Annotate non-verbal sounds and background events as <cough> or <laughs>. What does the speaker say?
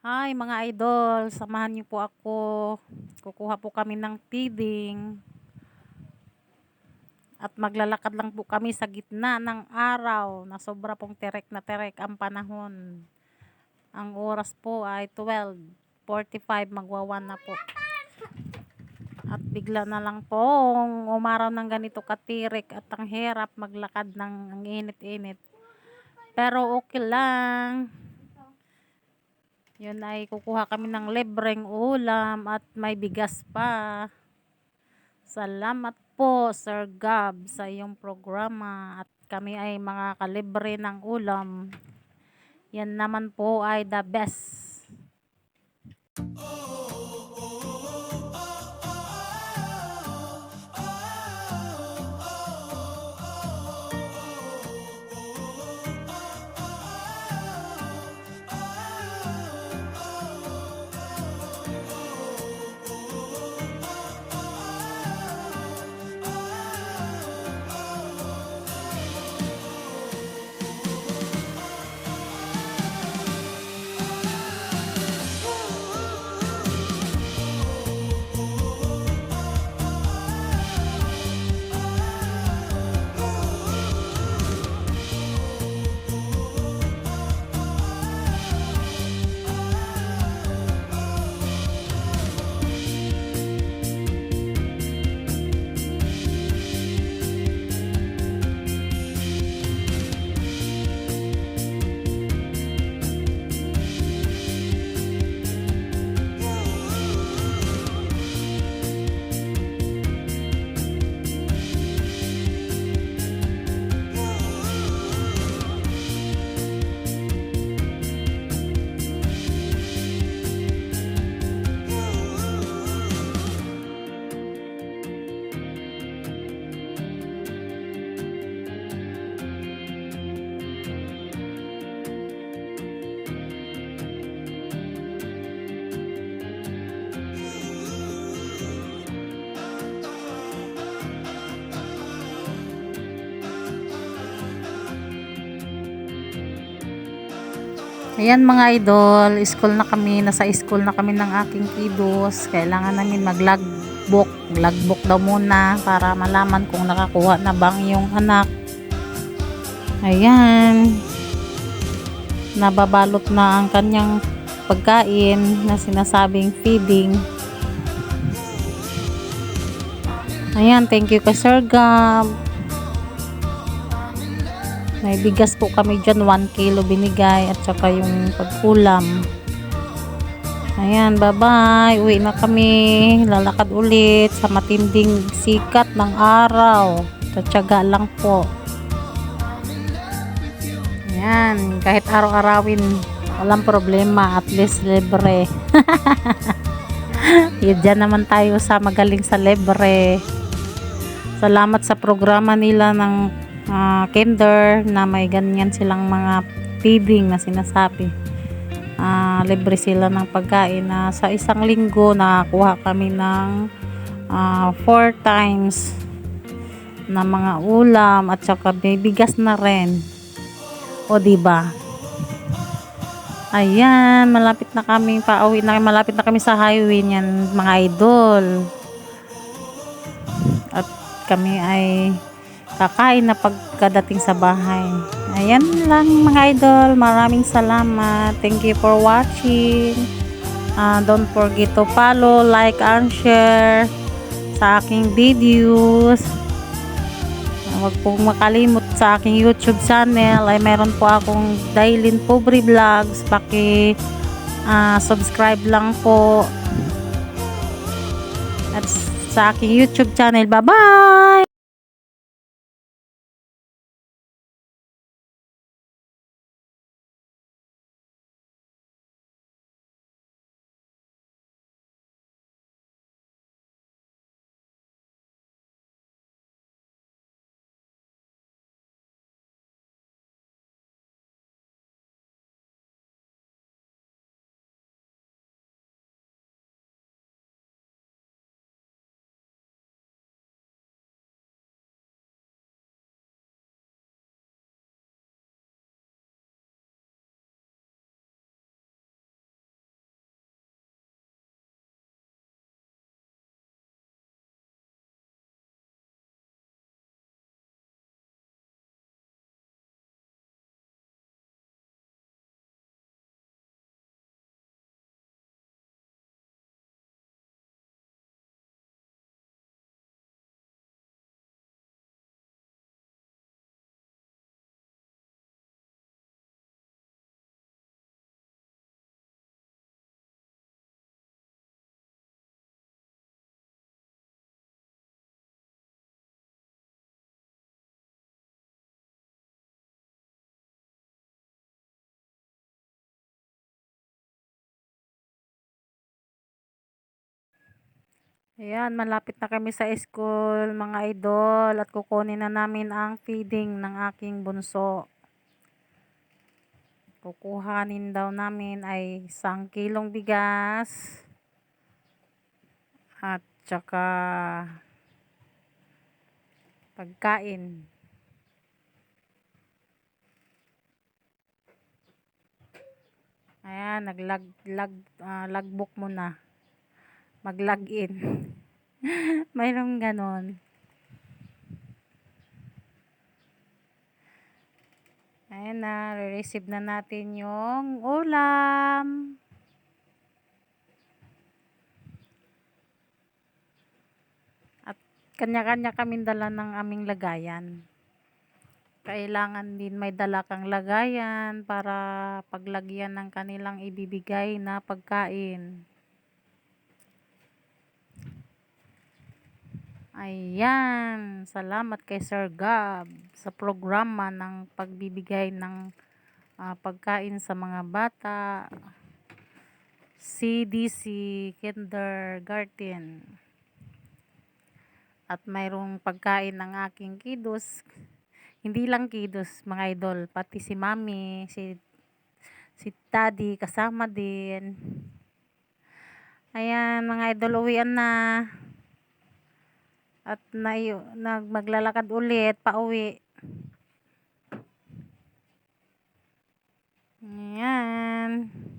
Hi mga idol, samahan niyo po ako. Kukuha po kami ng feeding. At maglalakad lang po kami sa gitna ng araw na sobra pong terek na terek ang panahon. Ang oras po ay 12.45, magwawan na po. At bigla na lang pong umaraw ng ganito katirik at ang hirap maglakad ng ang init-init. Pero okay lang. Yun ay kukuha kami ng libreng ulam at may bigas pa. Salamat po Sir Gab sa iyong programa at kami ay mga kalibre ng ulam. Yan naman po ay the best. Ayan mga idol, school na kami, nasa school na kami ng aking kiddos. Kailangan namin mag-logbook. Logbook daw muna para malaman kung nakakuha na bang yung anak. Ayan. Nababalot na ang kanyang pagkain na sinasabing feeding. Ayan, thank you kay Sir Gab. May bigas po kami dyan, 1 kilo binigay at saka yung pagkulam. Ayan, bye-bye. Uwi na kami. Lalakad ulit sa matinding sikat ng araw. Tatsaga lang po. Ayan, kahit araw-arawin, walang problema. At least libre. <laughs> Diyan naman tayo sa magaling sa libre. Salamat sa programa nila ng uh, kinder na may ganyan silang mga feeding na sinasabi. Uh, libre sila ng pagkain na sa isang linggo nakakuha kami ng uh, times na mga ulam at saka may bigas na rin. O di ba? Ayan, malapit na kami pauwi na malapit na kami sa highway niyan mga idol. At kami ay kakain na pagkadating sa bahay. Ayan lang mga idol. Maraming salamat. Thank you for watching. Uh, don't forget to follow, like, and share sa aking videos. Huwag pong makalimot sa aking YouTube channel ay meron po akong Dailin Pobre Vlogs. Paki uh, subscribe lang po. At sa aking YouTube channel. Bye-bye! Ayan, malapit na kami sa school, mga idol, at kukunin na namin ang feeding ng aking bunso. Kukuhanin daw namin ay isang kilong bigas at saka pagkain. Ayan, naglag lag, ah, logbook muna. Mag-login. <laughs> Mayroong ganon. Ayan na, re-receive na natin yung ulam. At kanya-kanya kaming dala ng aming lagayan. Kailangan din may dala kang lagayan para paglagyan ng kanilang ibibigay na pagkain. Ayan, salamat kay Sir Gab sa programa ng pagbibigay ng ah, pagkain sa mga bata. CDC Kindergarten. At mayroong pagkain ng aking kiddos. Hindi lang kiddos, mga idol, pati si Mami, si si Daddy kasama din. Ayan, mga idol, uwian na. At na, nag, maglalakad ulit, pauwi. Ayan.